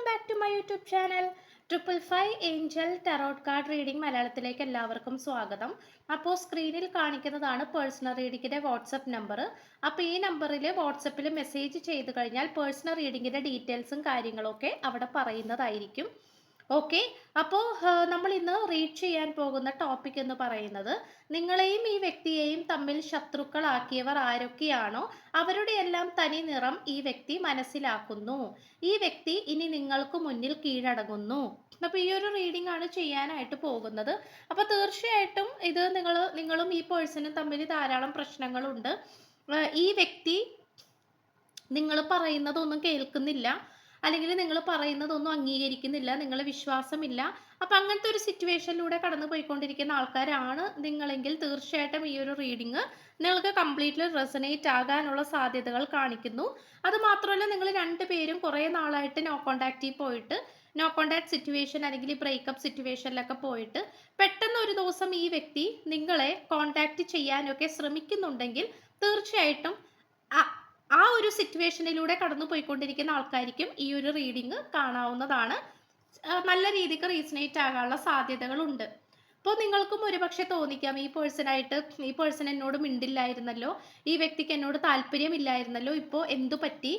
Welcome back to my YouTube channel triple five angel tarot card reading മലയാളത്തിലേക്ക് എല്ലാവർക്കും സ്വാഗതം. അപ്പോൾ സ്ക്രീനിൽ കാണിക്കുന്നതാണ് പേഴ്സണൽ റീഡിങ്ങിന്റെ വാട്സപ്പ് നമ്പർ അപ്പോൾ ഈ നമ്പറിൽ വാട്സപ്പിൽ മെസ്സേജ് ചെയ്ത് കഴിഞ്ഞാൽ പേഴ്സണൽ റീഡിങ്ങിന്റെ ഡീറ്റെയിൽസും കാര്യങ്ങളൊക്കെ അവിടെ പറയുന്നതായിരിക്കും. ഓക്കെ. അപ്പോൾ നമ്മൾ ഇന്ന് റീഡ് ചെയ്യാൻ പോകുന്ന ടോപ്പിക് എന്ന് പറയുന്നത് നിങ്ങളെയും ഈ വ്യക്തിയെയും തമ്മിൽ ശത്രുക്കളാക്കിയവർ ആരൊക്കെയാണോ അവരുടെ എല്ലാം തനി നിറം ഈ വ്യക്തി മനസ്സിലാക്കുന്നു. ഈ വ്യക്തി ഇനി നിങ്ങൾക്ക് മുന്നിൽ കീഴടങ്ങുന്നു. അപ്പോൾ ഈ ഒരു റീഡിംഗ് ആണ് ചെയ്യാനായിട്ട് പോകുന്നത്. അപ്പോൾ തീർച്ചയായിട്ടും ഇത് നിങ്ങൾ നിങ്ങളും ഈ പേഴ്സണും തമ്മിൽ ധാരാളം പ്രശ്നങ്ങളുണ്ട്. ഈ വ്യക്തി നിങ്ങൾ പറയുന്നതൊന്നും കേൾക്കുന്നില്ല. അല്ലെങ്കിൽ നിങ്ങൾ പറയുന്നതൊന്നും അംഗീകരിക്കുന്നില്ല നിങ്ങളെ വിശ്വാസമില്ല. അപ്പം അങ്ങനത്തെ ഒരു സിറ്റുവേഷനിലൂടെ കടന്നു പോയിക്കൊണ്ടിരിക്കുന്ന ആൾക്കാരാണ് നിങ്ങളെങ്കിൽ തീർച്ചയായിട്ടും ഈ ഒരു റീഡിങ് നിങ്ങൾക്ക് കംപ്ലീറ്റ്ലി റെസനേറ്റ് ആകാനുള്ള സാധ്യതകൾ കാണിക്കുന്നു. അത് മാത്രമല്ല നിങ്ങൾ രണ്ട് പേരും കുറേ നാളായിട്ട് നോ കോണ്ടാക്റ്റിൽ പോയിട്ട് നോ കോണ്ടാക്ട് സിറ്റുവേഷൻ അല്ലെങ്കിൽ ബ്രേക്കപ്പ് സിറ്റുവേഷനിലൊക്കെ പോയിട്ട് പെട്ടെന്ന് ഒരു ദിവസം ഈ വ്യക്തി നിങ്ങളെ കോണ്ടാക്ട് ചെയ്യാനൊക്കെ ശ്രമിക്കുന്നുണ്ടെങ്കിൽ തീർച്ചയായിട്ടും ആ- ഒരു സിറ്റുവേഷനിലൂടെ കടന്നു പോയിക്കൊണ്ടിരിക്കുന്ന ആൾക്കാർക്കും ഈ ഒരു റീഡിങ് കാണാവുന്നതാണ്. നല്ല രീതിക്ക് റീസണേറ്റ് ആകാനുള്ള സാധ്യതകളുണ്ട്. അപ്പോൾ നിങ്ങൾക്കും ഒരുപക്ഷെ തോന്നിക്കാം ഈ പേഴ്സണായിട്ട് ഈ പേഴ്സൺ എന്നോട് മിണ്ടില്ലായിരുന്നല്ലോ ഈ വ്യക്തിക്ക് എന്നോട് താല്പര്യമില്ലായിരുന്നല്ലോ ഇപ്പോൾ എന്തു പറ്റി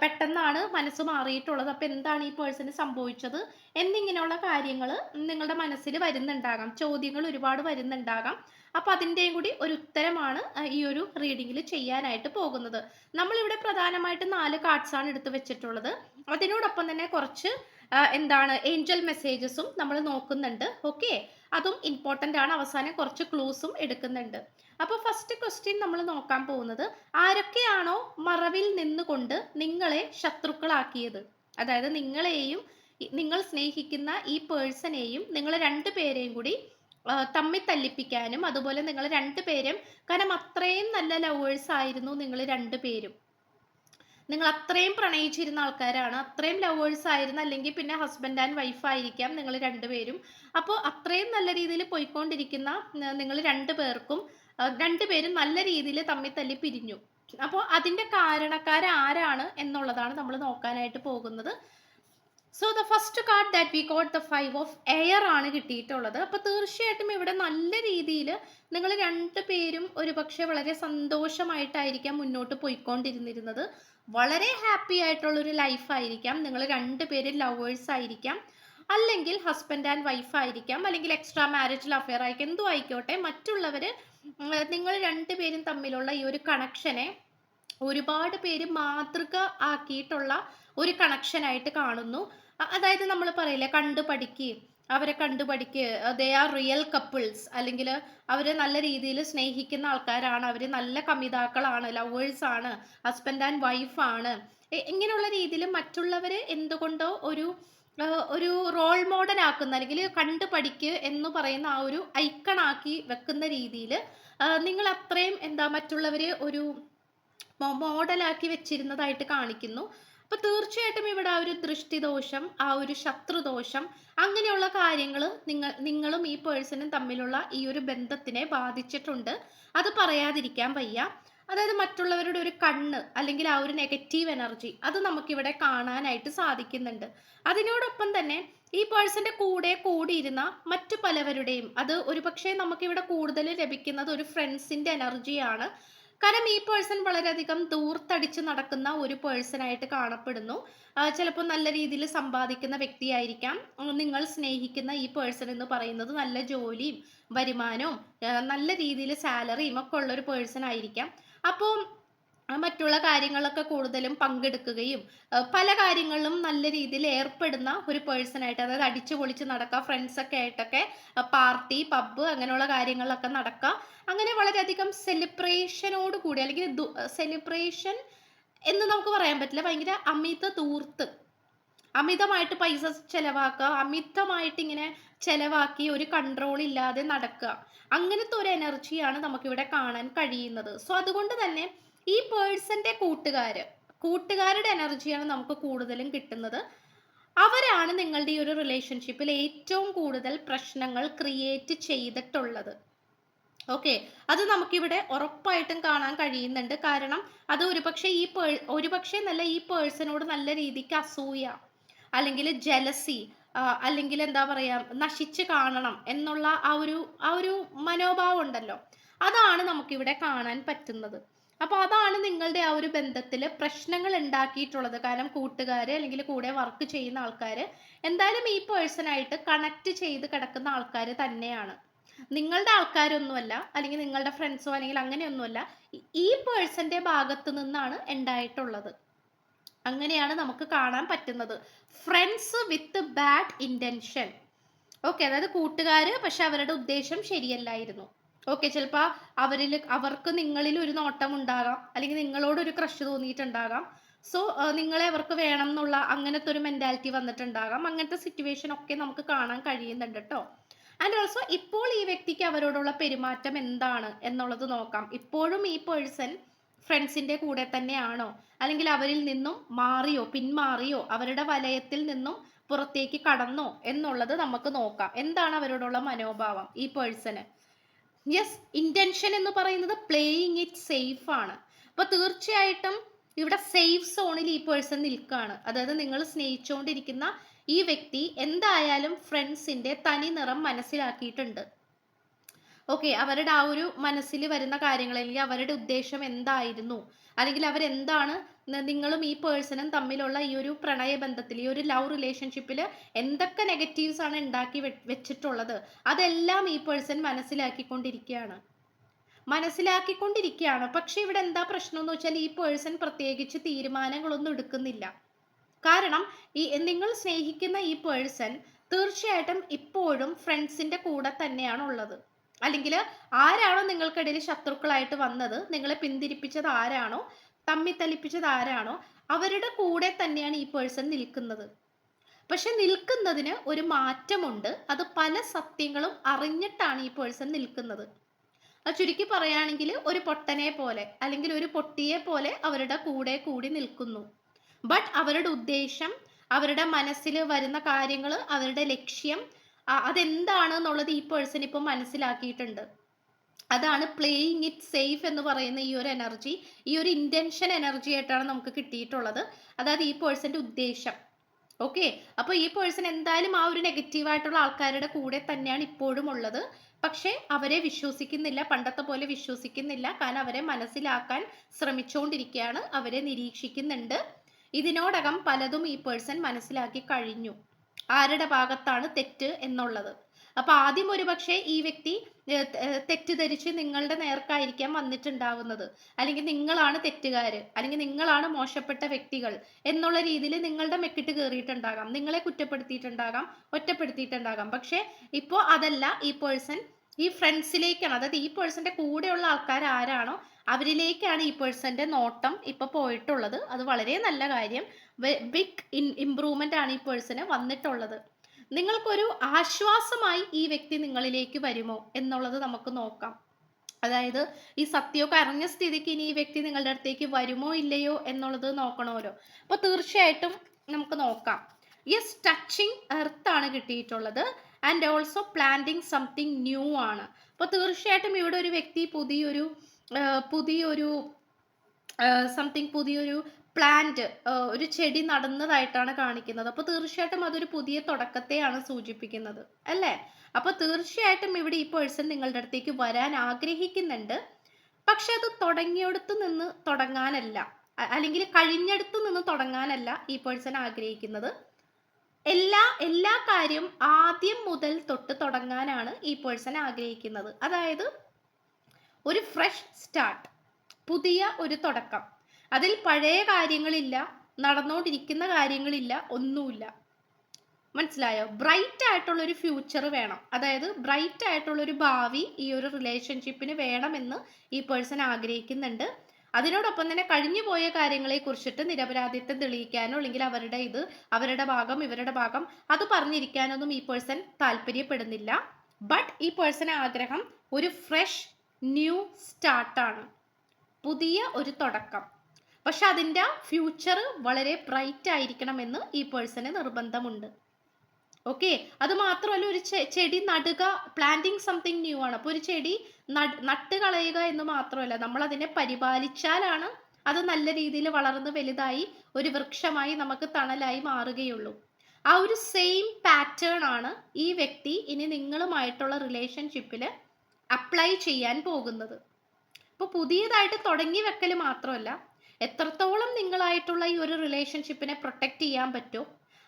പെട്ടെന്നാണ് മനസ്സ് മാറിയിട്ടുള്ളത്. അപ്പോൾ എന്താണ് ഈ പേഴ്സണ് സംഭവിച്ചത്? എന്നിങ്ങനെയുള്ള കാര്യങ്ങൾ നിങ്ങളുടെ മനസ്സിൽ വരുന്നുണ്ടാകാം. ചോദ്യങ്ങൾ ഒരുപാട് വരുന്നുണ്ടാകാം. അപ്പോൾ അതിന്റെയും കൂടി ഒരു ഉത്തരമാണ് ഈ ഒരു റീഡിങ്ങിൽ ചെയ്യാനായിട്ട് പോകുന്നത്. നമ്മളിവിടെ പ്രധാനമായിട്ട് നാല് കാർഡ്സാണ് എടുത്തു വെച്ചിട്ടുള്ളത്. അതിനോടൊപ്പം തന്നെ കുറച്ച് എന്താണ് ഏഞ്ചൽ മെസ്സേജസും നമ്മൾ നോക്കുന്നുണ്ട്. ഓക്കെ അതും ഇമ്പോർട്ടന്റ് ആണ്. അവസാനം കുറച്ച് ക്ലൂസും എടുക്കുന്നുണ്ട്. അപ്പോൾ ഫസ്റ്റ് ക്വസ്റ്റ്യൻ നമ്മൾ നോക്കാൻ പോകുന്നത് ആരൊക്കെയാണോ മറവിൽ നിന്നുകൊണ്ട് നിങ്ങളെ ശത്രുക്കളാക്കിയത്? അതായത് നിങ്ങളെയും നിങ്ങൾ സ്നേഹിക്കുന്ന ഈ പേഴ്സണെയും നിങ്ങൾ രണ്ടു പേരെയും കൂടി തമ്മിൽ തല്ലിപ്പിക്കാനും അതുപോലെ നിങ്ങൾ രണ്ടുപേരും കാരണം അത്രയും നല്ല ലവേഴ്സ് ആയിരുന്നു നിങ്ങൾ രണ്ടുപേരും നിങ്ങൾ അത്രയും പ്രണയിച്ചിരുന്ന ആൾക്കാരാണ് അത്രയും ലവേഴ്സ് ആയിരുന്നു അല്ലെങ്കിൽ പിന്നെ ഹസ്ബൻഡ് ആൻഡ് വൈഫ് ആയിരിക്കാം നിങ്ങൾ രണ്ടുപേരും അപ്പോൾ അത്രയും നല്ല രീതിയിൽ പോയിക്കൊണ്ടിരിക്കുന്ന നിങ്ങൾ രണ്ടുപേർക്കും ആ, രണ്ടുപേരും നല്ല രീതിയിൽ തമ്മിൽ തല്ലി പിരിഞ്ഞു. അപ്പോൾ അതിന്റെ കാരണക്കാരാരാണ് എന്നുള്ളതാണ് നമ്മൾ നോക്കാനായിട്ട് പോകുന്നത്. So the first card that we got the five of air ആണ് കിട്ടിയിട്ടുള്ളത്. അപ്പോൾ തീർച്ചയായിട്ടും ഇവിടെ നല്ല രീതിയിൽ നിങ്ങൾ രണ്ടുപേരും ഒരുപക്ഷെ വളരെ സന്തോഷമായിട്ടായിരിക്കാം മുന്നോട്ട് പോയിക്കൊണ്ടിരുന്നിരുന്നത്. വളരെ ഹാപ്പി ആയിട്ടുള്ളൊരു ലൈഫായിരിക്കാം നിങ്ങൾ രണ്ട് പേര് ലവേഴ്സ് ആയിരിക്കാം. അല്ലെങ്കിൽ ഹസ്ബൻഡ് ആൻഡ് വൈഫ് ആയിരിക്കാം. അല്ലെങ്കിൽ എക്സ്ട്രാ മാരിറ്റൽ അഫെയർ ആയിരിക്കാം. എന്തും ആയിക്കോട്ടെ മറ്റുള്ളവർ നിങ്ങൾ രണ്ടുപേരും തമ്മിലുള്ള ഈ ഒരു കണക്ഷനെ ഒരുപാട് പേര് മാതൃക ആക്കിയിട്ടുള്ള ഒരു കണക്ഷനായിട്ട് കാണുന്നു. അതായത് നമ്മൾ പറയില്ലേ കണ്ടു അവരെ കണ്ടു ദേ ആർ റിയൽ കപ്പിൾസ് അല്ലെങ്കിൽ അവരെ നല്ല രീതിയിൽ സ്നേഹിക്കുന്ന ആൾക്കാരാണ്. അവർ നല്ല കമിതാക്കളാണ് ലവേഴ്സ് ആണ് ഹസ്ബൻഡ് ആൻഡ് വൈഫാണ് ഇങ്ങനെയുള്ള രീതിയിൽ മറ്റുള്ളവരെ എന്തുകൊണ്ടോ ഒരു ഒരു റോൾ മോഡൽ ആക്കുന്ന അല്ലെങ്കിൽ കണ്ടു പഠിക്ക് എന്ന് പറയുന്ന ആ ഒരു ഐക്കണാക്കി വെക്കുന്ന രീതിയിൽ നിങ്ങൾ അത്രയും എന്താ മറ്റുള്ളവരെ ഒരു മോഡലാക്കി വെച്ചിരുന്നതായിട്ട് കാണിക്കുന്നു. അപ്പൊ തീർച്ചയായിട്ടും ഇവിടെ ആ ഒരു ദൃഷ്ടിദോഷം ആ ഒരു ശത്രുദോഷം അങ്ങനെയുള്ള കാര്യങ്ങൾ നിങ്ങൾ നിങ്ങളും ഈ പേഴ്സണും തമ്മിലുള്ള ഈ ഒരു ബന്ധത്തിനെ ബാധിച്ചിട്ടുണ്ട്. അത് പറയാതിരിക്കാൻ വയ്യ. അതായത് മറ്റുള്ളവരുടെ ഒരു കണ്ണ് അല്ലെങ്കിൽ ആ ഒരു നെഗറ്റീവ് എനർജി അത് നമുക്കിവിടെ കാണാനായിട്ട് സാധിക്കുന്നുണ്ട്. അതിനോടൊപ്പം തന്നെ ഈ പേഴ്സന്റെ കൂടെ കൂടിയിരുന്ന മറ്റു പലവരുടെയും അത് ഒരുപക്ഷെ നമുക്കിവിടെ കൂടുതൽ ലഭിക്കുന്നത് ഒരു ഫ്രണ്ട്സിന്റെ എനർജിയാണ് കാരണം ഈ പേഴ്സൺ വളരെയധികം ദൂർത്തടിച്ച് നടക്കുന്ന ഒരു പേഴ്സൺ ആയിട്ട് കാണപ്പെടുന്നു. ചിലപ്പോൾ നല്ല രീതിയിൽ സമ്പാദിക്കുന്ന വ്യക്തിയായിരിക്കാം. നിങ്ങൾ സ്നേഹിക്കുന്ന ഈ പേഴ്സൺ എന്ന് പറയുന്നത് നല്ല ജോലിയും വരുമാനവും നല്ല രീതിയിൽ സാലറിയും ഒക്കെ ഉള്ള ഒരു പേഴ്സൺ ആയിരിക്കാം. അപ്പോൾ മറ്റുള്ള കാര്യങ്ങളൊക്കെ കൂടുതലും പങ്കെടുക്കുകയും പല കാര്യങ്ങളിലും നല്ല രീതിയിൽ ഏർപ്പെടുന്ന ഒരു പേഴ്സൺ ആയിട്ട് അതായത് അടിച്ചു പൊളിച്ച് നടക്കുക ഫ്രണ്ട്സൊക്കെ ആയിട്ടൊക്കെ പാർട്ടി പബ്ബ് അങ്ങനെയുള്ള കാര്യങ്ങളിലൊക്കെ നടക്കുക അങ്ങനെ വളരെയധികം സെലിബ്രേഷനോട് കൂടി അല്ലെങ്കിൽ സെലിബ്രേഷൻ എന്ന് നമുക്ക് പറയാൻ പറ്റില്ല. ഭയങ്കര അമിത ദൂർത്ത് അമിതമായിട്ട് പൈസ ചെലവാക്കുക അമിതമായിട്ട് ഇങ്ങനെ ചെലവാക്കി ഒരു കൺട്രോൾ ഇല്ലാതെ നടക്കുക. അങ്ങനത്തെ ഒരു എനർജിയാണ് നമുക്കിവിടെ കാണാൻ കഴിയുന്നത്. സോ അതുകൊണ്ട് തന്നെ ഈ പേഴ്സന്റെ കൂട്ടുകാര് കൂട്ടുകാരുടെ എനർജിയാണ് നമുക്ക് കൂടുതലും കിട്ടുന്നത്. അവരാണ് നിങ്ങളുടെ ഈ ഒരു റിലേഷൻഷിപ്പിൽ ഏറ്റവും കൂടുതൽ പ്രശ്നങ്ങൾ ക്രിയേറ്റ് ചെയ്തിട്ടുള്ളത്. ഓക്കെ അത് നമുക്കിവിടെ ഉറപ്പായിട്ടും കാണാൻ കഴിയുന്നുണ്ട്. കാരണം അത് ഒരുപക്ഷെ ഈ പേ ഒരുപക്ഷെ നല്ല ഈ പേഴ്സണോട് നല്ല രീതിക്ക് അസൂയ. അല്ലെങ്കിൽ ജലസി അല്ലെങ്കിൽ എന്താ പറയുക നശിച്ച് കാണണം എന്നുള്ള ആ ഒരു ആ ഒരു മനോഭാവം ഉണ്ടല്ലോ. അതാണ് നമുക്കിവിടെ കാണാൻ പറ്റുന്നത്. അപ്പോൾ അതാണ് നിങ്ങളുടെ ആ ഒരു ബന്ധത്തിൽ പ്രശ്നങ്ങൾ ഉണ്ടാക്കിയിട്ടുള്ളത്. കാരണം കൂട്ടുകാർ അല്ലെങ്കിൽ കൂടെ വർക്ക് ചെയ്യുന്ന ആൾക്കാർ എന്തായാലും ഈ പേഴ്സണായിട്ട് കണക്ട് ചെയ്ത് കിടക്കുന്ന ആൾക്കാർ തന്നെയാണ്. നിങ്ങളുടെ ആൾക്കാരൊന്നുമല്ല അല്ലെങ്കിൽ നിങ്ങളുടെ ഫ്രണ്ട്സോ അല്ലെങ്കിൽ അങ്ങനെയൊന്നുമല്ല ഈ പേഴ്സന്റെ ഭാഗത്ത് നിന്നാണ് ഉണ്ടായിട്ടുള്ളത്. അങ്ങനെയാണ് നമുക്ക് കാണാൻ പറ്റുന്നത്. Friends with bad intention okay അതായത് കൂട്ടുകാർ പക്ഷെ അവരുടെ ഉദ്ദേശം ശരിയല്ലായിരുന്നു. ഓക്കെ ചിലപ്പോൾ അവരിൽ അവർക്ക് നിങ്ങളിൽ ഒരു നോട്ടം ഉണ്ടാകാം അല്ലെങ്കിൽ നിങ്ങളോട് ഒരു ക്രഷ് തോന്നിയിട്ടുണ്ടാകാം. സോ നിങ്ങളെ അവർക്ക് വേണം എന്നുള്ള അങ്ങനത്തെ ഒരു മെന്റാലിറ്റി വന്നിട്ടുണ്ടാകാം. അങ്ങനത്തെ സിറ്റുവേഷൻ ഒക്കെ നമുക്ക് കാണാൻ കഴിയുന്നുണ്ട് കേട്ടോ ആൻഡ് ഓൾസോ ഇപ്പോൾ ഈ വ്യക്തിക്ക് അവരോടുള്ള പെരുമാറ്റം എന്താണ് എന്നുള്ളത് നോക്കാം. ഇപ്പോഴും ഈ പേഴ്സൺ ഫ്രണ്ട്സിന്റെ കൂടെ തന്നെയാണോ? അല്ലെങ്കിൽ അവരിൽ നിന്നും മാറിയോ പിന്മാറിയോ അവരുടെ വലയത്തിൽ നിന്നും പുറത്തേക്ക് കടന്നോ എന്നുള്ളത് നമുക്ക് നോക്കാം. എന്താണ് അവരോടുള്ള മനോഭാവം ഈ പേഴ്സണ്? യെസ് ഇന്റൻഷൻ എന്ന് പറയുന്നത് പ്ലേയിങ് ഇറ്റ് സേഫ് ആണ്. അപ്പോൾ തീർച്ചയായിട്ടും ഇവിടെ സേഫ് സോണിൽ ഈ പേഴ്സൺ നിൽക്കുകയാണ് അതായത് നിങ്ങൾ സ്നേഹിച്ചുകൊണ്ടിരിക്കുന്ന ഈ വ്യക്തി എന്തായാലും ഫ്രണ്ട്സിന്റെ തനി നിറം മനസ്സിലാക്കിയിട്ടുണ്ട്. ഓക്കെ അവരുടെ ആ ഒരു മനസ്സിൽ വരുന്ന കാര്യങ്ങൾ അല്ലെങ്കിൽ അവരുടെ ഉദ്ദേശം എന്തായിരുന്നു? അല്ലെങ്കിൽ അവരെന്താണ് നിങ്ങളും ഈ പേഴ്സണും തമ്മിലുള്ള ഈ ഒരു പ്രണയബന്ധത്തിൽ ഈ ഒരു ലവ് റിലേഷൻഷിപ്പിൽ എന്തൊക്കെ നെഗറ്റീവ്സ് ആണ് ഉണ്ടാക്കി വെച്ചിട്ടുള്ളത്? അതെല്ലാം ഈ പേഴ്സൺ മനസ്സിലാക്കിക്കൊണ്ടിരിക്കുകയാണ്. മനസ്സിലാക്കിക്കൊണ്ടിരിക്കുകയാണ്. പക്ഷെ ഇവിടെ എന്താ പ്രശ്നം എന്ന് വെച്ചാൽ ഈ പേഴ്സൺ പ്രത്യേകിച്ച് തീരുമാനങ്ങളൊന്നും എടുക്കുന്നില്ല. കാരണം ഈ നിങ്ങൾ സ്നേഹിക്കുന്ന ഈ പേഴ്സൺ തീർച്ചയായിട്ടും ഇപ്പോഴും ഫ്രണ്ട്സിന്റെ കൂടെ തന്നെയാണ് ഉള്ളത്. അല്ലെങ്കിൽ ആരാണോ നിങ്ങൾക്കിടയിൽ ശത്രുക്കളായിട്ട് വന്നത് നിങ്ങളെ പിന്തിരിപ്പിച്ചത് ആരാണോ തമ്മിത്തലിപ്പിച്ചത് ആരാണോ അവരുടെ കൂടെ തന്നെയാണ് ഈ പേഴ്സൺ നിൽക്കുന്നത്. പക്ഷെ നിൽക്കുന്നതിന് ഒരു മാറ്റമുണ്ട്. അത് പല സത്യങ്ങളും അറിഞ്ഞിട്ടാണ് ഈ പേഴ്സൺ നിൽക്കുന്നത്. അത് ചുരുക്കി പറയുകയാണെങ്കിൽ ഒരു പൊട്ടനെ പോലെ അല്ലെങ്കിൽ ഒരു പൊട്ടിയെ പോലെ അവരുടെ കൂടെ കൂടി നിൽക്കുന്നു. ബട്ട് അവരുടെ ഉദ്ദേശം അവരുടെ മനസ്സിൽ വരുന്ന കാര്യങ്ങൾ അവരുടെ ലക്ഷ്യം അതെന്താണ് എന്നുള്ളത് ഈ പേഴ്സൺ ഇപ്പം മനസ്സിലാക്കിയിട്ടുണ്ട്. അതാണ് പ്ലേയിങ് ഇറ്റ് സേഫ് എന്ന് പറയുന്ന ഈ ഒരു എനർജി ഈ ഒരു ഇന്റൻഷൻ എനർജി ആയിട്ടാണ് നമുക്ക് കിട്ടിയിട്ടുള്ളത്. അതായത് ഈ പേഴ്സന്റെ ഉദ്ദേശം. ഓക്കെ അപ്പോൾ ഈ പേഴ്സൺ എന്തായാലും ആ ഒരു നെഗറ്റീവ് ആയിട്ടുള്ള ആൾക്കാരുടെ കൂടെ തന്നെയാണ് ഇപ്പോഴും ഉള്ളത്. പക്ഷേ അവരെ വിശ്വസിക്കുന്നില്ല പണ്ടത്തെ പോലെ വിശ്വസിക്കുന്നില്ല. കാരണം അവരെ മനസ്സിലാക്കാൻ ശ്രമിച്ചുകൊണ്ടിരിക്കുകയാണ് അവരെ നിരീക്ഷിക്കുന്നുണ്ട്. ഇതിനോടകം പലതും ഈ പേഴ്സൺ മനസ്സിലാക്കി കഴിഞ്ഞു. ആരുടെ ഭാഗത്താണ് തെറ്റ് എന്നുള്ളത്. അപ്പൊ ആദ്യം ഒരു പക്ഷേ ഈ വ്യക്തി തെറ്റിദ്ധരിച്ച് നിങ്ങളുടെ നേർക്കായിരിക്കാം വന്നിട്ടുണ്ടാവുന്നത്. അല്ലെങ്കിൽ നിങ്ങളാണ് തെറ്റുകാര് അല്ലെങ്കിൽ നിങ്ങളാണ് മോശപ്പെട്ട വ്യക്തികൾ എന്നുള്ള രീതിയിൽ നിങ്ങളുടെ മെക്കിട്ട് കയറിയിട്ടുണ്ടാകാം. നിങ്ങളെ കുറ്റപ്പെടുത്തിയിട്ടുണ്ടാകാം ഒറ്റപ്പെടുത്തിയിട്ടുണ്ടാകാം. പക്ഷെ ഇപ്പോ അതല്ല ഈ പേഴ്സൺ ഈ ഫ്രണ്ട്സിലേക്കാണ് അതായത് ഈ പേഴ്സന്റെ കൂടെയുള്ള ആൾക്കാർ ആരാണോ അവരിലേക്കാണ് ഈ പേഴ്സന്റെ നോട്ടം ഇപ്പോൾ പോയിട്ടുള്ളത്. അത് വളരെ നല്ല കാര്യം. ബിഗ് ഇൻ ഇംപ്രൂവ്മെന്റ് ആണ് ഈ പേഴ്സന് വന്നിട്ടുള്ളത്. നിങ്ങൾക്കൊരു ആശ്വാസമായി ഈ വ്യക്തി നിങ്ങളിലേക്ക് വരുമോ എന്നുള്ളത് നമുക്ക് നോക്കാം. അതായത് ഈ സത്യമൊക്കെ അറിഞ്ഞ സ്ഥിതിക്ക് ഇനി ഈ വ്യക്തി നിങ്ങളുടെ അടുത്തേക്ക് വരുമോ ഇല്ലയോ എന്നുള്ളത് നോക്കണമല്ലോ. അപ്പോൾ തീർച്ചയായിട്ടും നമുക്ക് നോക്കാം. യെസ് ടച്ചിങ് എർത്ത് ആണ് കിട്ടിയിട്ടുള്ളത്. And also planting something new ആണ്. അപ്പോൾ തീർച്ചയായിട്ടും ഇവിടെ ഒരു വ്യക്തി പുതിയൊരു പുതിയൊരു സംതിങ് പുതിയൊരു പ്ലാന്റ് ഒരു ചെടി നടന്നതായിട്ടാണ് കാണിക്കുന്നത്. അപ്പോൾ തീർച്ചയായിട്ടും അതൊരു പുതിയ തുടക്കത്തെയാണ് സൂചിപ്പിക്കുന്നത്. അല്ലേ? അപ്പോൾ തീർച്ചയായിട്ടും ഇവിടെ ഈ പേഴ്സൺ നിങ്ങളുടെ അടുത്തേക്ക് വരാൻ ആഗ്രഹിക്കുന്നുണ്ട്. പക്ഷെ അത് തുടങ്ങിയെടുത്ത് നിന്ന് തുടങ്ങാനല്ല. അല്ലെങ്കിൽ കഴിഞ്ഞെടുത്ത് നിന്ന് തുടങ്ങാനല്ല ഈ പേഴ്സൺ ആഗ്രഹിക്കുന്നത്. എല്ലാ എല്ലാ കാര്യം ആദ്യം മുതൽ തൊട്ട് തുടങ്ങാനാണ് ഈ പേഴ്സൺ ആഗ്രഹിക്കുന്നത്. അതായത് ഒരു ഫ്രഷ് സ്റ്റാർട്ട് പുതിയ ഒരു തുടക്കം. അതിൽ പഴയ കാര്യങ്ങളില്ല നടന്നുകൊണ്ടിരിക്കുന്ന കാര്യങ്ങളില്ല ഒന്നുമില്ല. മനസ്സിലായോ? ബ്രൈറ്റ് ആയിട്ടുള്ള ഒരു ഫ്യൂച്ചർ വേണം. അതായത് ബ്രൈറ്റ് ആയിട്ടുള്ള ഒരു ഭാവി ഈ ഒരു റിലേഷൻഷിപ്പിന് വേണമെന്ന് ഈ പേഴ്സൺ ആഗ്രഹിക്കുന്നുണ്ട്. അതിനോടൊപ്പം തന്നെ കഴിഞ്ഞു പോയ കാര്യങ്ങളെ കുറിച്ചിട്ട് നിരപരാധിത്വം തെളിയിക്കാനോ അല്ലെങ്കിൽ അവരുടെ ഇത് അവരുടെ ഭാഗം ഇവരുടെ ഭാഗം അത് പറഞ്ഞിരിക്കാനൊന്നും ഈ പേഴ്സൺ താല്പര്യപ്പെടുന്നില്ല. ബട്ട് ഈ പേഴ്സൺ ആഗ്രഹം ഒരു ഫ്രഷ് ന്യൂ സ്റ്റാർട്ടാണ്. പുതിയ ഒരു തുടക്കം. പക്ഷെ അതിന്റെ ഫ്യൂച്ചർ വളരെ ബ്രൈറ്റ് ആയിരിക്കണം എന്ന് ഈ പേഴ്സന് നിർബന്ധമുണ്ട്. ഓക്കെ? അത് മാത്രമല്ല ഒരു ചെടി നടുക പ്ലാന്റിങ് സംതിങ് ന്യൂ ആണ്. അപ്പോൾ ഒരു ചെടി നട്ട് കളയുക എന്ന് മാത്രമല്ല നമ്മൾ അതിനെ പരിപാലിച്ചാലാണ് അത് നല്ല രീതിയിൽ വളർന്ന് വലുതായി ഒരു വൃക്ഷമായി നമുക്ക് തണലായി മാറുകയുള്ളൂ. ആ ഒരു സെയിം പാറ്റേൺ ആണ് ഈ വ്യക്തി ഇനി നിങ്ങളുമായിട്ടുള്ള റിലേഷൻഷിപ്പിൽ അപ്ലൈ ചെയ്യാൻ പോകുന്നത്. ഇപ്പോൾ പുതിയതായിട്ട് തുടങ്ങി വെക്കൽ മാത്രമല്ല എത്രത്തോളം നിങ്ങളായിട്ടുള്ള ഈ ഒരു റിലേഷൻഷിപ്പിനെ പ്രൊട്ടക്റ്റ് ചെയ്യാൻ പറ്റുമോ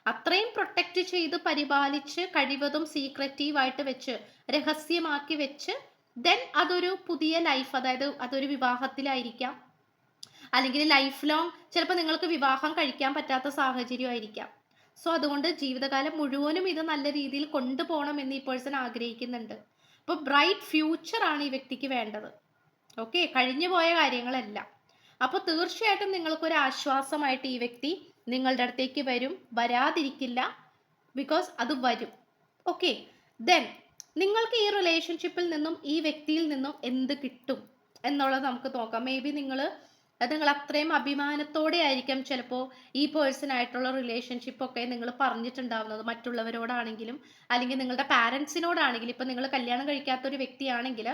അത്രയും പ്രൊട്ടക്റ്റ് ചെയ്ത് പരിപാലിച്ച് കഴിവതും സീക്രറ്റീവായിട്ട് വെച്ച് രഹസ്യമാക്കി വെച്ച് ദെൻ അതൊരു പുതിയ ലൈഫ് അതായത് അതൊരു വിവാഹത്തിലായിരിക്കാം. അല്ലെങ്കിൽ ലൈഫ് ലോങ് ചിലപ്പോൾ നിങ്ങൾക്ക് വിവാഹം കഴിക്കാൻ പറ്റാത്ത സാഹചര്യമായിരിക്കാം സോ അതുകൊണ്ട് ജീവിതകാലം മുഴുവനും ഇത് നല്ല രീതിയിൽ കൊണ്ടുപോകണം എന്ന് ഈ പേഴ്സൺ ആഗ്രഹിക്കുന്നുണ്ട്. അപ്പോൾ ബ്രൈറ്റ് ഫ്യൂച്ചർ ആണ് ഈ വ്യക്തിക്ക് വേണ്ടത്. ഓക്കെ കഴിഞ്ഞു പോയ കാര്യങ്ങളല്ല. അപ്പോൾ തീർച്ചയായിട്ടും നിങ്ങൾക്കൊരു ആശ്വാസമായിട്ട് ഈ വ്യക്തി നിങ്ങളുടെ അടുത്തേക്ക് വരും. വരാതിരിക്കില്ല. ബിക്കോസ് അത് വരും. ഓക്കെ ദെൻ നിങ്ങൾക്ക് ഈ റിലേഷൻഷിപ്പിൽ നിന്നും ഈ വ്യക്തിയിൽ നിന്നും എന്ത് കിട്ടും എന്നുള്ളത് നമുക്ക് നോക്കാം. മേ ബി നിങ്ങൾ അത് നിങ്ങൾ അത്രയും അഭിമാനത്തോടെ ആയിരിക്കും ചിലപ്പോൾ ഈ പേഴ്സൺ ആയിട്ടുള്ള റിലേഷൻഷിപ്പ് ഒക്കെ നിങ്ങൾ പറഞ്ഞിട്ടുണ്ടാവുന്നത് മറ്റുള്ളവരോടാണെങ്കിലും അല്ലെങ്കിൽ നിങ്ങളുടെ പാരൻസിനോടാണെങ്കിലും ഇപ്പം നിങ്ങൾ കല്യാണം കഴിക്കാത്ത ഒരു വ്യക്തിയാണെങ്കിൽ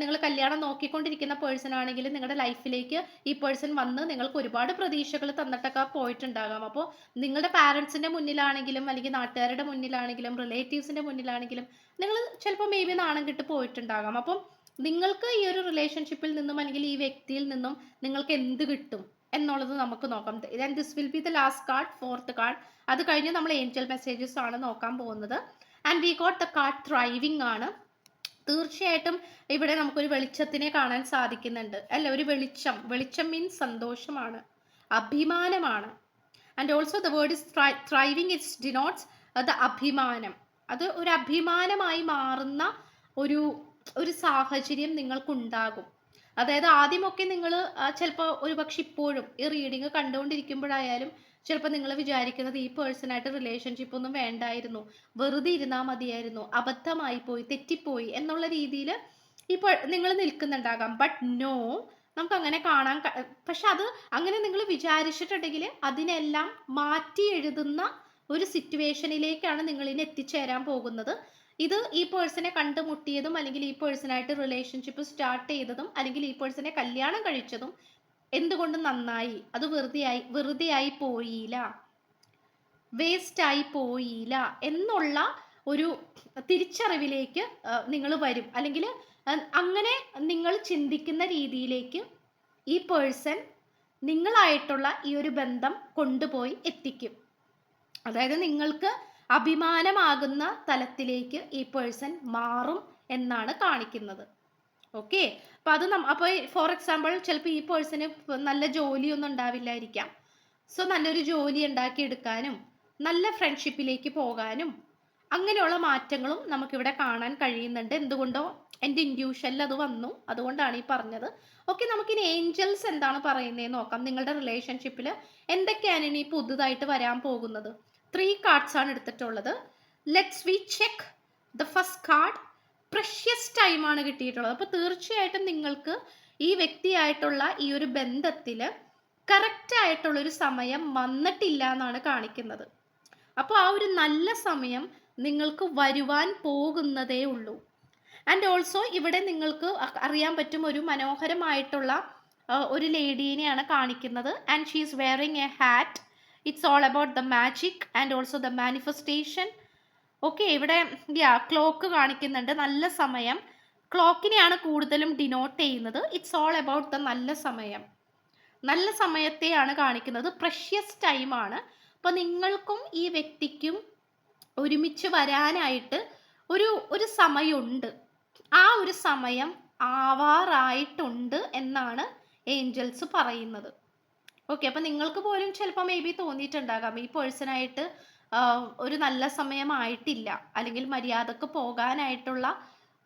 നിങ്ങൾ കല്യാണം നോക്കിക്കൊണ്ടിരിക്കുന്ന പേഴ്സൺ ആണെങ്കിലും നിങ്ങളുടെ ലൈഫിലേക്ക് ഈ പേഴ്സൺ വന്ന് നിങ്ങൾക്ക് ഒരുപാട് പ്രതീക്ഷകൾ തന്നിട്ടൊക്കെ പോയിട്ടുണ്ടാകാം. അപ്പോൾ നിങ്ങളുടെ പാരൻസിന്റെ മുന്നിലാണെങ്കിലും അല്ലെങ്കിൽ നാട്ടുകാരുടെ മുന്നിലാണെങ്കിലും റിലേറ്റീവ്സിന്റെ മുന്നിലാണെങ്കിലും നിങ്ങൾ ചിലപ്പോൾ മേ ബി നാണം കിട്ട് പോയിട്ടുണ്ടാകാം. അപ്പം നിങ്ങൾക്ക് ഈ ഒരു റിലേഷൻഷിപ്പിൽ നിന്നും അല്ലെങ്കിൽ ഈ വ്യക്തിയിൽ നിന്നും നിങ്ങൾക്ക് എന്ത് കിട്ടും എന്നുള്ളത് നമുക്ക് നോക്കാം. Then this will be the last card fourth card അത് കഴിഞ്ഞ് നമ്മൾ ഏഞ്ചൽ മെസ്സേജസ് ആണ് നോക്കാൻ പോകുന്നത്. And we got the card thriving ആണ്. തീർച്ചയായിട്ടും ഇവിടെ നമുക്കൊരു വെളിച്ചത്തിനെ കാണാൻ സാധിക്കുന്നുണ്ട്. അല്ല ഒരു വെളിച്ചം. വെളിച്ചം മീൻസ് സന്തോഷമാണ്. അഭിമാനമാണ്. And also the word is thriving it's denotes the അഭിമാനം. അത് ഒരു അഭിമാനമായി മാറുന്ന ഒരു ഒരു സാഹചര്യം നിങ്ങൾക്കുണ്ടാകും. അതായത് ആദ്യമൊക്കെ നിങ്ങൾ ചിലപ്പോൾ ഒരു പക്ഷെ ഇപ്പോഴും ഈ റീഡിങ് കണ്ടുകൊണ്ടിരിക്കുമ്പോഴായാലും ചിലപ്പോൾ നിങ്ങൾ വിചാരിക്കുന്നത് ഈ പേഴ്സണായിട്ട് റിലേഷൻഷിപ്പ് ഒന്നും വേണ്ടായിരുന്നു. വെറുതെ ഇരുന്നാൽ മതിയായിരുന്നു. അബദ്ധമായി പോയി തെറ്റിപ്പോയി എന്നുള്ള രീതിയിൽ ഇപ്പോൾ നിങ്ങൾ നിൽക്കുന്നുണ്ടാകാം. ബട്ട് നോ നമുക്ക് അങ്ങനെ കാണാൻ പക്ഷെ അത് അങ്ങനെ നിങ്ങൾ വിചാരിച്ചിട്ടുണ്ടെങ്കിൽ അതിനെല്ലാം മാറ്റി എഴുതുന്ന ഒരു സിറ്റുവേഷനിലേക്കാണ് നിങ്ങൾ ഇനി എത്തിച്ചേരാൻ പോകുന്നത്. ഇത് ഈ പേഴ്സണെ കണ്ടുമുട്ടിയതും അല്ലെങ്കിൽ ഈ പേഴ്സണായിട്ട് റിലേഷൻഷിപ്പ് സ്റ്റാർട്ട് ചെയ്തതും അല്ലെങ്കിൽ ഈ പേഴ്സണെ കല്യാണം കഴിച്ചതും എന്തുകൊണ്ട് നന്നായി? അത് വെറുതെയായി വെറുതെയായി പോയില്ല. വേസ്റ്റായി പോയില്ല എന്നുള്ള ഒരു തിരിച്ചറിവിലേക്ക് നിങ്ങൾ വരും. അല്ലെങ്കിൽ അങ്ങനെ നിങ്ങൾ ചിന്തിക്കുന്ന രീതിയിലേക്ക് ഈ പേഴ്സൺ നിങ്ങളായിട്ടുള്ള ഈ ഒരു ബന്ധം കൊണ്ടുപോയി എത്തിക്കും. അതായത് നിങ്ങൾക്ക് അഭിമാനമാകുന്ന തലത്തിലേക്ക് ഈ പേഴ്സൺ മാറും എന്നാണ് കാണിക്കുന്നത്. ഓക്കെ അപ്പം അത് നമ്മ അപ്പോൾ ഫോർ എക്സാമ്പിൾ ചിലപ്പോൾ ഈ പേഴ്സണ് നല്ല ജോലിയൊന്നും ഉണ്ടാവില്ലായിരിക്കാം. സോ നല്ലൊരു ജോലി ഉണ്ടാക്കിയെടുക്കാനും നല്ല ഫ്രണ്ട്ഷിപ്പിലേക്ക് പോകാനും അങ്ങനെയുള്ള മാറ്റങ്ങളും നമുക്കിവിടെ കാണാൻ കഴിയുന്നുണ്ട്. എന്തുകൊണ്ടോ? എന്റെ ഇൻഡ്യൂഷനിൽ അത് വന്നു. അതുകൊണ്ടാണ് ഈ പറഞ്ഞത്. ഓക്കെ നമുക്കിനി ഏഞ്ചൽസ് എന്താണ് പറയുന്നത് നോക്കാം. നിങ്ങളുടെ റിലേഷൻഷിപ്പിൽ എന്തൊക്കെയാണ് ഇനി പുതുതായിട്ട് വരാൻ പോകുന്നത്? ത്രീ കാർഡ്സ് ആണ് എടുത്തിട്ടുള്ളത്. Let's we check the first card precious ടൈമാണ് കിട്ടിയിട്ടുള്ളത്. അപ്പോൾ തീർച്ചയായിട്ടും നിങ്ങൾക്ക് ഈ വ്യക്തിയായിട്ടുള്ള ഈ ഒരു ബന്ധത്തിൽ കറക്റ്റ് ആയിട്ടുള്ളൊരു സമയം വന്നിട്ടില്ല എന്നാണ് കാണിക്കുന്നത്. അപ്പോൾ ആ ഒരു നല്ല സമയം നിങ്ങൾക്ക് വരുവാൻ പോകുന്നതേ ഉള്ളൂ. ആൻഡ് ഓൾസോ ഇവിടെ നിങ്ങൾക്ക് അറിയാൻ പറ്റും ഒരു മനോഹരമായിട്ടുള്ള ഒരു ലേഡീനെയാണ് കാണിക്കുന്നത്. And she is wearing a hat it's all about the magic and also the manifestation okay ഇവിടെ യാ ക്ലോക്ക് കാണിക്കുന്നുണ്ട്. നല്ല സമയം. ക്ലോക്കിനെയാണ് കൂടുതലും ഡിനോട്ട് ചെയ്യുന്നത്. ഇറ്റ്സ് ഓൾ അബൌട്ട് ദ നല്ല സമയം. നല്ല സമയത്തെയാണ് കാണിക്കുന്നത്. പ്രഷ്യസ് ടൈമാണ് അപ്പോൾ നിങ്ങൾക്കും ഈ വ്യക്തിക്കും ഒരുമിച്ച് വരാനായിട്ട് ഒരു ഒരു സമയമുണ്ട്. ആ ഒരു സമയം ആവാറായിട്ടുണ്ട് എന്നാണ് ഏഞ്ചൽസ് പറയുന്നത്. ഓക്കെ അപ്പം നിങ്ങൾക്ക് പോലും ചിലപ്പോൾ മേ ബി തോന്നിയിട്ടുണ്ടാകാം. ഈ പേഴ്സണായിട്ട് ഒരു നല്ല സമയമായിട്ടില്ല. അല്ലെങ്കിൽ മര്യാദയ്ക്ക് പോകാനായിട്ടുള്ള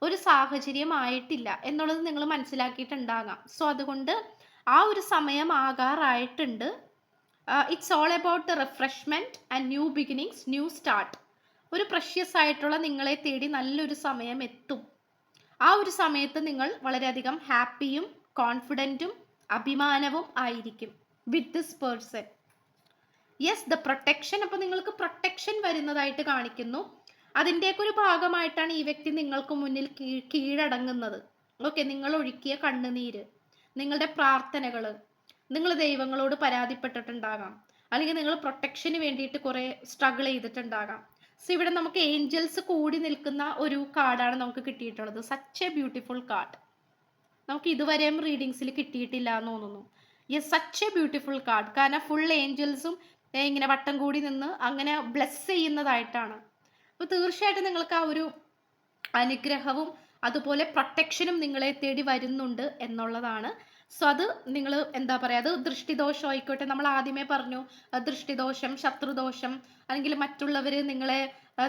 ഒരു സാഹചര്യം ആയിട്ടില്ല എന്നുള്ളത് നിങ്ങൾ മനസ്സിലാക്കിയിട്ടുണ്ടാകാം. സോ അതുകൊണ്ട് ആ ഒരു സമയം ആകാറായിട്ടുണ്ട് it's all about refreshment and new beginnings new start ഒരു പ്രഷ്യസ് ആയിട്ടുള്ള നിങ്ങളെ തേടി നല്ലൊരു സമയം എത്തും. ആ ഒരു സമയത്ത് നിങ്ങൾ വളരെയധികം ഹാപ്പിയും കോൺഫിഡന്റും അഭിമാനവും ആയിരിക്കും. With this person yes the protection അപ്പോൾ നിങ്ങൾക്ക് പ്രൊട്ടക്ഷൻ വരുന്നതായിട്ട് കാണിക്കുന്നു. അതിന്റെയൊക്കെ ഒരു ഭാഗമായിട്ടാണ് ഈ വ്യക്തി നിങ്ങൾക്ക് മുന്നിൽ കീഴടങ്ങുന്നത്. ഓക്കെ നിങ്ങൾ ഒഴുക്കിയ കണ്ണുനീര് നിങ്ങളുടെ പ്രാർത്ഥനകൾ നിങ്ങൾ ദൈവങ്ങളോട് പരാതിപ്പെട്ടിട്ടുണ്ടാകാം. അല്ലെങ്കിൽ നിങ്ങൾ പ്രൊട്ടക്ഷന് വേണ്ടിയിട്ട് കുറേ സ്ട്രഗിൾ ചെയ്തിട്ടുണ്ടാകാം. സോ ഇവിടെ നമുക്ക് ഏഞ്ചൽസ് കൂടി നിൽക്കുന്ന ഒരു കാർഡാണ് നമുക്ക് കിട്ടിയിട്ടുള്ളത്. സച്ച് എ ബ്യൂട്ടിഫുൾ കാർഡ് നമുക്ക് ഇതുവരെയും റീഡിങ്സിൽ കിട്ടിയിട്ടില്ല എന്ന് തോന്നുന്നു. Yes such a beautiful card കാരണം ഫുൾ ഏഞ്ചൽസും ഇങ്ങനെ വട്ടം കൂടി നിന്ന് അങ്ങനെ ബ്ലെസ് ചെയ്യുന്നതായിട്ടാണ്. അപ്പോൾ തീർച്ചയായിട്ടും നിങ്ങൾക്ക് ആ ഒരു അനുഗ്രഹവും അതുപോലെ പ്രൊട്ടക്ഷനും നിങ്ങളെ തേടി വരുന്നുണ്ട് എന്നുള്ളതാണ്. സോ അത് നിങ്ങൾ എന്താ പറയുക അത് ദൃഷ്ടിദോഷം ആയിക്കോട്ടെ. നമ്മൾ ആദ്യമേ പറഞ്ഞു ദൃഷ്ടിദോഷം ശത്രുദോഷം അല്ലെങ്കിൽ മറ്റുള്ളവർ നിങ്ങളെ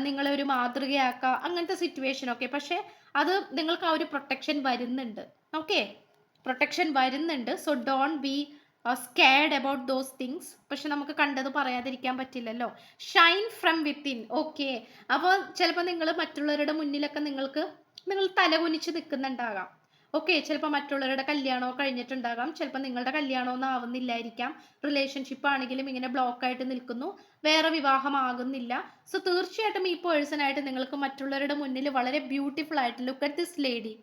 നിങ്ങളെ ഒരു മാതൃകയാക്കുക അങ്ങനത്തെ സിറ്റുവേഷൻ ഒക്കെ. പക്ഷേ അത് നിങ്ങൾക്ക് ആ ഒരു പ്രൊട്ടക്ഷൻ വരുന്നുണ്ട്. ഓക്കെ പ്രൊട്ടക്ഷൻ വരുന്നുണ്ട്. So don't be scared about those things പക്ഷെ നമുക്ക് കണ്ടത് പറയാതിരിക്കാൻ പറ്റില്ലല്ലോ. ഷൈൻ ഫ്രം വിത്തിൻ ഓക്കെ അപ്പോൾ ചിലപ്പോൾ നിങ്ങൾ മറ്റുള്ളവരുടെ മുന്നിലൊക്കെ നിങ്ങൾക്ക് നിങ്ങൾ തലകുനിച്ച് നിൽക്കുന്നുണ്ടാകാം. ഓക്കെ ചിലപ്പോൾ മറ്റുള്ളവരുടെ കല്യാണമോ കഴിഞ്ഞിട്ടുണ്ടാകാം. ചിലപ്പോൾ നിങ്ങളുടെ കല്യാണമൊന്നും ആവുന്നില്ലായിരിക്കാം. റിലേഷൻഷിപ്പ് ആണെങ്കിലും ഇങ്ങനെ ബ്ലോക്ക് ആയിട്ട് നിൽക്കുന്നു. വേറെ വിവാഹമാകുന്നില്ല. സോ തീർച്ചയായിട്ടും ഈ പേഴ്സണായിട്ട് നിങ്ങൾക്ക് മറ്റുള്ളവരുടെ മുന്നിൽ വളരെ ബ്യൂട്ടിഫുൾ ആയിട്ട് ലുക്ക് അറ്റ് ദിസ് ലേഡി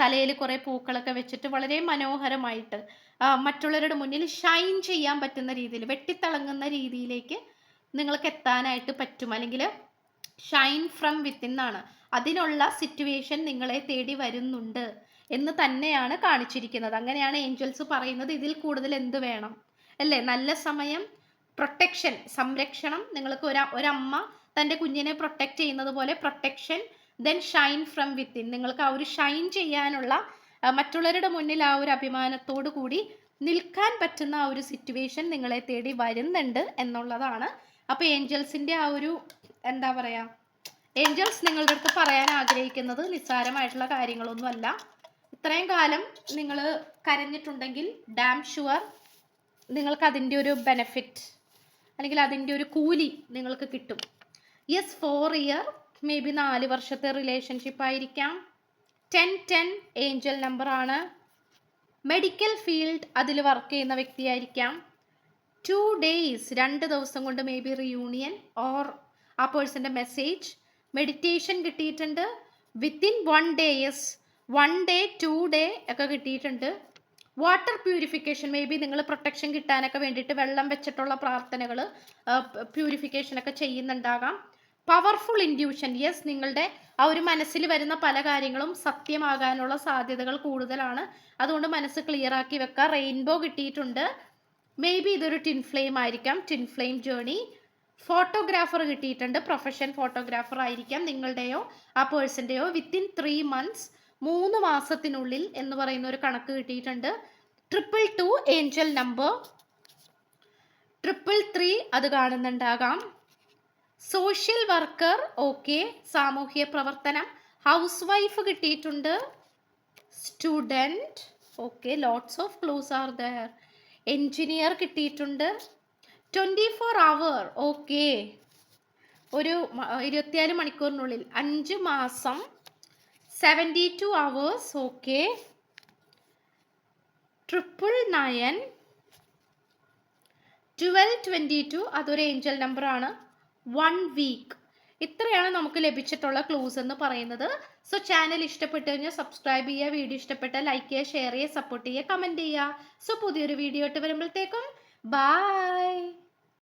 തലയിൽ കുറേ പൂക്കളൊക്കെ വെച്ചിട്ട് വളരെ മനോഹരമായിട്ട് മറ്റുള്ളവരുടെ മുന്നിൽ ഷൈൻ ചെയ്യാൻ പറ്റുന്ന രീതിയിൽ വെട്ടിത്തിളങ്ങുന്ന രീതിയിലേക്ക് നിങ്ങൾക്ക് എത്താനായിട്ട് പറ്റും. അല്ലെങ്കിൽ ഷൈൻ ഫ്രം വിത്തിൻ എന്നാണ്. അതിനുള്ള സിറ്റുവേഷൻ നിങ്ങളെ തേടി വരുന്നുണ്ട് എന്ന് തന്നെയാണ് കാണിച്ചിരിക്കുന്നത്. അങ്ങനെയാണ് ഏഞ്ചൽസ് പറയുന്നത് ഇതിൽ കൂടുതൽ എന്ത് വേണം? അല്ലേ? നല്ല സമയം പ്രൊട്ടക്ഷൻ സംരക്ഷണം. നിങ്ങൾക്ക് ഒരു ഒരമ്മ തന്റെ കുഞ്ഞിനെ പ്രൊട്ടക്റ്റ് ചെയ്യുന്നത് പോലെ protection then shine from within നിങ്ങൾക്ക് ആ ഒരു ഷൈൻ ചെയ്യാനുള്ള മറ്റുള്ളവരുടെ മുന്നിൽ ആ ഒരു അഭിമാനത്തോടു കൂടി നിൽക്കാൻ പറ്റുന്ന ആ ഒരു സിറ്റുവേഷൻ നിങ്ങളെ തേടി വരുന്നുണ്ട് എന്നുള്ളതാണ്. അപ്പോൾ ഏഞ്ചൽസിന്റെ ആ ഒരു എന്താ പറയുക ഏഞ്ചൽസ് നിങ്ങളുടെ അടുത്ത് പറയാൻ ആഗ്രഹിക്കുന്നത് നിസ്സാരമായിട്ടുള്ള കാര്യങ്ങളൊന്നുമല്ല. ഇത്രയും കാലം നിങ്ങൾ കരഞ്ഞിട്ടുണ്ടെങ്കിൽ ഡാം ഷുവർ നിങ്ങൾക്ക് അതിന്റെ ഒരു ബെനഫിറ്റ് അല്ലെങ്കിൽ അതിന്റെ ഒരു കൂലി നിങ്ങൾക്ക് കിട്ടും. Yes four year maybe നാല് വർഷത്തെ റിലേഷൻഷിപ്പ് ആയിരിക്കാം. ടെൻ ടെൻ ഏഞ്ചൽ നമ്പറാണ് മെഡിക്കൽ ഫീൽഡ് അതിൽ വർക്ക് ചെയ്യുന്ന വ്യക്തിയായിരിക്കാം. ടു ഡേയ്സ് രണ്ട് ദിവസം കൊണ്ട് മേ ബി റിയൂണിയൻ ഓർ ആ പേഴ്സന്റെ മെസ്സേജ് മെഡിറ്റേഷൻ കിട്ടിയിട്ടുണ്ട്. Within one day yes one day two day ഒക്കെ കിട്ടിയിട്ടുണ്ട്. വാട്ടർ പ്യൂരിഫിക്കേഷൻ മേ ബി നിങ്ങൾ പ്രൊട്ടക്ഷൻ കിട്ടാനൊക്കെ വേണ്ടിയിട്ട് വെള്ളം വെച്ചിട്ടുള്ള പ്രാർത്ഥനകൾ പ്യൂരിഫിക്കേഷൻ ഒക്കെ ചെയ്യുന്നുണ്ടാകാം. പവർഫുൾ ഇൻഡ്യൂഷൻ യെസ് നിങ്ങളുടെ ആ ഒരു മനസ്സിൽ വരുന്ന പല കാര്യങ്ങളും സത്യമാകാനുള്ള സാധ്യതകൾ കൂടുതലാണ്. അതുകൊണ്ട് മനസ്സ് ക്ലിയർ ആക്കി വെക്കുക റെയിൻബോ കിട്ടിയിട്ടുണ്ട്. മേ ബി ഇതൊരു ടിൻ ഫ്ലെയിം ആയിരിക്കാം. ടിൻ ഫ്ലെയിം ജേണി ഫോട്ടോഗ്രാഫർ കിട്ടിയിട്ടുണ്ട്. പ്രൊഫഷൻ ഫോട്ടോഗ്രാഫർ ആയിരിക്കാം നിങ്ങളുടെയോ ആ പേഴ്സന്റെയോ വിത്തിൻ ത്രീ മന്ത്സ് മൂന്ന് മാസത്തിനുള്ളിൽ എന്ന് പറയുന്ന ഒരു കണക്ക് കിട്ടിയിട്ടുണ്ട്. Triple two angel number triple three അത് കാണുന്നുണ്ടാകാം. സോഷ്യൽ വർക്കർ ഓക്കെ സാമൂഹ്യ പ്രവർത്തനം ഹൗസ് വൈഫ് കിട്ടിയിട്ടുണ്ട്. Student okay lots of clues are there. Engineer കിട്ടിയിട്ടുണ്ട്. Twenty four hour okay. ഒരു ഇരുപത്തിനാല് മണിക്കൂറിനുള്ളിൽ അഞ്ച് മാസം seventy two hours okay. Triple nine twelve twenty two അതൊരു ഏഞ്ചൽ നമ്പറാണ്. വൺ വീക്ക് ഇത്രയാണ് നമുക്ക് ലഭിച്ചിട്ടുള്ള ക്ലൂസ് എന്ന് പറയുന്നത്. സോ ചാനൽ ഇഷ്ടപ്പെട്ടു കഴിഞ്ഞാൽ സബ്സ്ക്രൈബ് ചെയ്യുക വീഡിയോ ഇഷ്ടപ്പെട്ട ലൈക്ക് ചെയ്യുക ഷെയർ ചെയ്യുക സപ്പോർട്ട് ചെയ്യുക കമന്റ് ചെയ്യുക. സോ പുതിയൊരു വീഡിയോ ഇട്ട് വരുമ്പോഴത്തേക്കും ബായ്